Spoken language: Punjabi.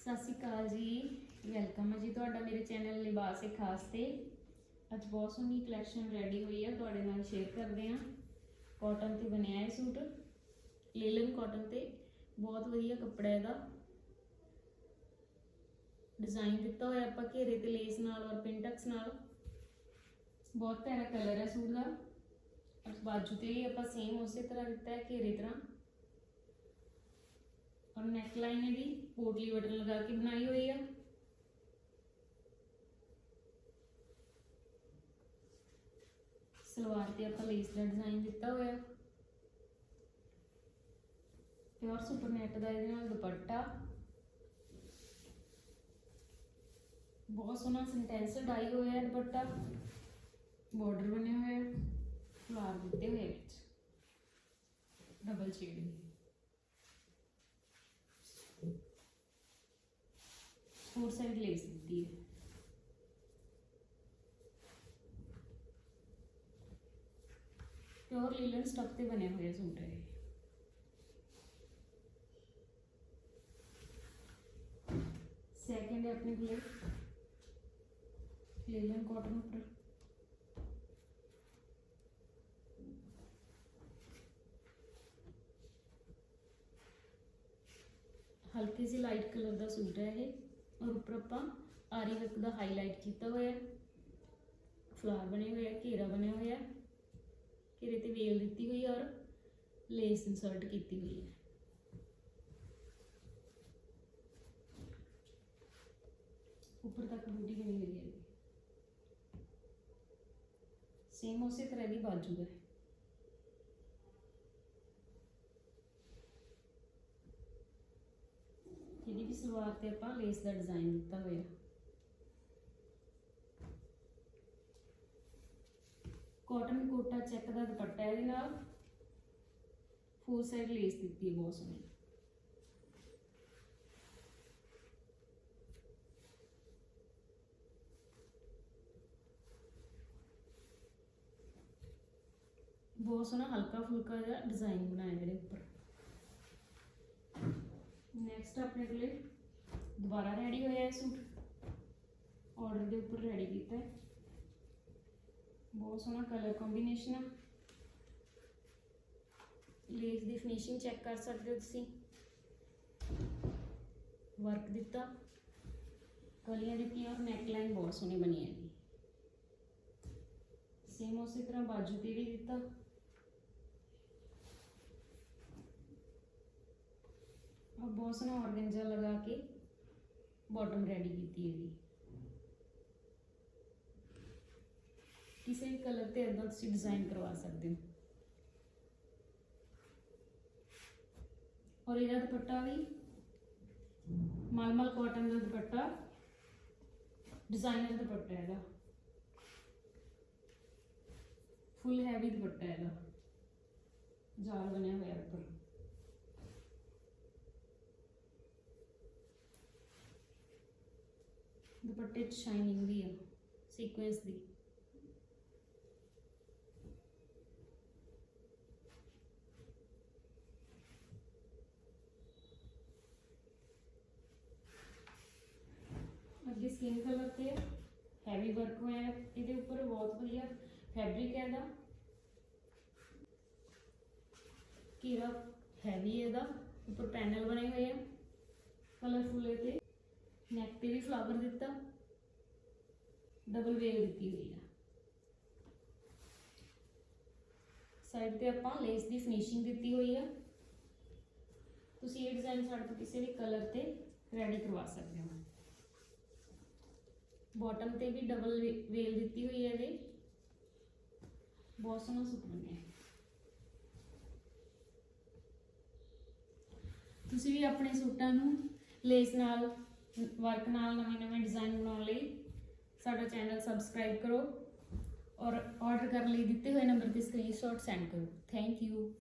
ਸਤਿ ਸ਼੍ਰੀ ਅਕਾਲ ਜੀ। ਵੈਲਕਮ ਹੈ ਜੀ ਤੁਹਾਡਾ ਮੇਰੇ ਚੈਨਲ ਲਿਬਾਸ ਏ ਖਾਸ ਤੇ। ਅੱਜ ਬਹੁਤ ਸੋਹਣੀ ਕਲੈਕਸ਼ਨ ਰੈਡੀ ਹੋਈ ਹੈ ਤੁਹਾਡੇ ਨਾਲ ਸ਼ੇਅਰ ਕਰਦੇ ਹਾਂ ਕਾਟਨ ਤੇ ਬਣਿਆ ਹੈ ਸੂਟ ਲੇਲਨ ਕਾਟਨ ਤੇ। ਬਹੁਤ ਵਧੀਆ ਕੱਪੜਾ ਇਹਦਾ। ਡਿਜ਼ਾਈਨ ਦਿੱਤਾ ਹੋਇਆ ਆਪਾਂ ਘੇਰੇ ਤੇ ਲੇਸ ਨਾਲ ਔਰ ਪਿੰਟਕਸ ਨਾਲ। ਬਹੁਤ ਪਿਆਰਾ ਕਲਰ ਹੈ ਸੂਟ ਦਾ। ਔਰ ਬਾਜੂ ਤੇ ਵੀ ਆਪਾਂ ਸੇਮ ਉਸੇ ਤਰ੍ਹਾਂ ਦਿੱਤਾ ਹੈ, ਘੇਰੇ ਤਰ੍ਹਾਂ। ਔਰ ਨੈਕ ਲਾਈਨ ਇਹਦੀ ਪੋਟਲੀ ਬਟਨ ਲਗਾ ਕੇ ਬਣਾਈ ਹੋਈ ਆ। ਸਲਵਾਰ ਤੇ ਆਪਾਂ ਲੇਸ ਦਾ ਡਿਜ਼ਾਈਨ ਦਿੱਤਾ ਹੋਇਆ। ਪਿਓਰ ਸੁਪਰ ਨੈਟ ਦਾ ਇਹਦੇ ਨਾਲ ਦੁਪੱਟਾ। ਬਹੁਤ ਸੋਹਣਾ ਸੈਂਟੈਂਸ ਡਾਈ ਹੋਇਆ ਹੈ ਦੁਪੱਟਾ। ਬਾਰਡਰ ਬਣੇ ਹੋਏ ਆ। ਫਲਾਰ ਦਿੱਤੇ ਹੋਏ ਵਿੱਚ। Double shading four side lace ਦਿੱਤੀ ਹੈ। ਪਿਓਰ ਲੀਲਨ ਸਟਫ ਤੇ ਬਣਿਆ ਹੋਇਆ ਸੂਟ ਹੈ ਸੈਕਿੰਡ ਹੈ ਆਪਣੇ ਕੋਲੇ। ਲੀਲਨ ਕਾਟਨ ਉੱਪਰ ਹਲਕੀ ਜਿਹੀ ਲਾਈਟ ਕਲਰ ਦਾ ਸੂਟ ਹੈ ਇਹ। ਔਰ ਉੱਪਰ ਆਪਾਂ ਆਰੀ ਵਰਕ ਦਾ ਹਾਈਲਾਈਟ ਕੀਤਾ ਹੋਇਆ ਹੈ। ਫਲਾਰ ਬਣੇ ਹੋਏ ਆ, ਘੇਰਾ ਬਣਿਆ ਹੋਇਆ ਹੈ। ਘੇਰੇ ਤੇ ਵੇਲ ਦਿੱਤੀ ਹੋਈ ਹੈ ਔਰ ਲੇਸ ਇਨਸਰਟ ਕੀਤੀ ਹੋਈ ਹੈ। ਉੱਪਰ ਤੱਕ ਬੂਟੀ ਬਣੀ ਹੋਈ ਹੈ। ਸੇਮ ਉਸੇ ਤਰ੍ਹਾਂ ਦੀ ਬਾਜੂ ਹੈ ਇਹਦੀ ਵੀ ਸਲਵਾਰ ਤੇ ਆਪਾਂ ਲੇਸ ਦਾ ਡਿਜ਼ਾਈਨ ਦਿੱਤਾ ਹੋਇਆ। ਕਾਟਨ ਕੋਟਾ ਚੈੱਕ ਦਾ ਦੁਪੱਟਾ ਇਹਦੇ ਨਾਲ। ਫੁੱਲ ਸਾਈਡ ਲੇਸ ਦਿੱਤੀ ਹੈ ਬਹੁਤ ਸੋਹਣੀ। ਬਹੁਤ ਸੋਹਣਾ ਹਲਕਾ ਫੁਲਕਾ ਜਿਹਾ ਡਿਜ਼ਾਈਨ ਬਣਾਇਆ ਮੇਰੇ ਉੱਪਰ। ਨੈਕਸਟ ਆਪਣੇ ਕੋਲੇ ਦੁਬਾਰਾ ਰੈਡੀ ਹੋਇਆ ਹੈ ਸੂਟ। ਆਰਡਰ ਦੇ ਉੱਪਰ ਰੈਡੀ ਕੀਤਾ ਹੈ। ਬਹੁਤ ਸੋਹਣਾ ਕਲਰ ਕੰਬੀਨੇਸ਼ਨ ਆ। ਲੇਸ ਦੀ ਫਿਨਿਸ਼ਿੰਗ ਚੈੱਕ ਕਰ ਸਕਦੇ ਹੋ ਤੁਸੀਂ। ਵਰਕ ਦਿੱਤਾ। ਕਲੀਆਂ ਦਿੱਤੀਆਂ ਔਰ ਨੈਕ ਲਾਈਨ ਬਹੁਤ ਸੋਹਣੀ ਬਣੀ ਹੈ ਜੀ ਸੇਮ ਉਸੇ ਤਰ੍ਹਾਂ ਬਾਜੂ ਤੇ ਵੀ ਦਿੱਤਾ। ਔਰ ਬਹੁਤ ਸੋਹਣਾ ਔਰਗੈਂਜਾ ਲਗਾ ਕੇ ਬਾਟਮ ਰੈਡੀ ਕੀਤੀ ਇਹਦੀ ਕਿਸੇ ਵੀ ਕਲਰ ਤੇ ਇਦਾਂ ਤੁਸੀਂ ਡਿਜ਼ਾਈਨ ਕਰਵਾ ਸਕਦੇ ਹੋ। ਔਰ ਇਹਦਾ ਦੁਪੱਟਾ ਵੀ, ਮਲਮਲ ਕਾਟਨ ਦਾ ਦੁਪੱਟਾ ਡਿਜ਼ਾਈਨਰ ਦੁਪੱਟਾ ਇਹਦਾ ਫੁੱਲ ਹੈਵੀ ਦੁਪੱਟਾ ਇਹਦਾ ਜਾਲ ਬਣਿਆ ਹੋਇਆ ਉੱਪਰ। ਦੁਪੱਟੇ 'ਚ ਸ਼ਾਈਨਿੰਗ ਵੀ ਆ ਸੀਕੁਐਂਸ ਦੀ ਅੱਗੇ ਸਕਿਨ ਕਲਰ ਤੇ ਹੈਵੀ ਵਰਕ ਹੋਇਆ ਹੈ ਇਹਦੇ ਉੱਪਰ ਬਹੁਤ ਵਧੀਆ ਫੈਬਰਿਕ ਹੈ ਇਹਦਾ ਕੀਰਾ ਹੈਵੀ ਹੈ ਇਹਦਾ ਉੱਪਰ ਪੈਨਲ ਬਣੇ ਹੋਏ ਆ ਕਲਰਫੁਲ ਇਹਦੇ ਨੈਕ ਤੇ ਵੀ ਫਲਾਵਰ ਦਿੱਤਾ। ਡਬਲ ਵੇਲ ਦਿੱਤੀ ਹੋਈ ਆ। ਸਾਈਡ ਤੇ ਆਪਾਂ ਲੇਸ ਦੀ ਫਿਨਿਸ਼ਿੰਗ ਦਿੱਤੀ ਹੋਈ ਆ। ਤੁਸੀਂ ਇਹ ਡਿਜ਼ਾਈਨ ਸਾਡੇ ਤੋਂ ਕਿਸੇ ਵੀ ਕਲਰ ਤੇ ਰੈਡੀ ਕਰਵਾ ਸਕਦੇ ਹੋ। ਬਾਟਮ ਤੇ ਵੀ ਡਬਲ ਵੇਲ ਦਿੱਤੀ ਹੋਈ ਹੈ ਇਹਦੇ ਬਹੁਤ ਸੋਹਣਾ ਸੂਟ ਹੈ ਤੁਸੀਂ ਵੀ ਆਪਣੇ ਸੂਟਾਂ ਨੂੰ ਲੇਸ ਨਾਲ ਵਰਕ ਨਾਲ ਨਵੇਂ ਨਵੇਂ ਡਿਜ਼ਾਈਨ ਬਣਾਉਣ ਲਈ ਸਾਡਾ ਚੈਨਲ ਸਬਸਕ੍ਰਾਈਬ ਕਰੋ ਔਰ ਆਰਡਰ ਕਰਨ ਲਈ ਦਿੱਤੇ ਹੋਏ ਨੰਬਰ ਤੇ ਸਕਰੀਨਸ਼ਾਟ ਸੈਂਡ ਕਰੋ। Thank you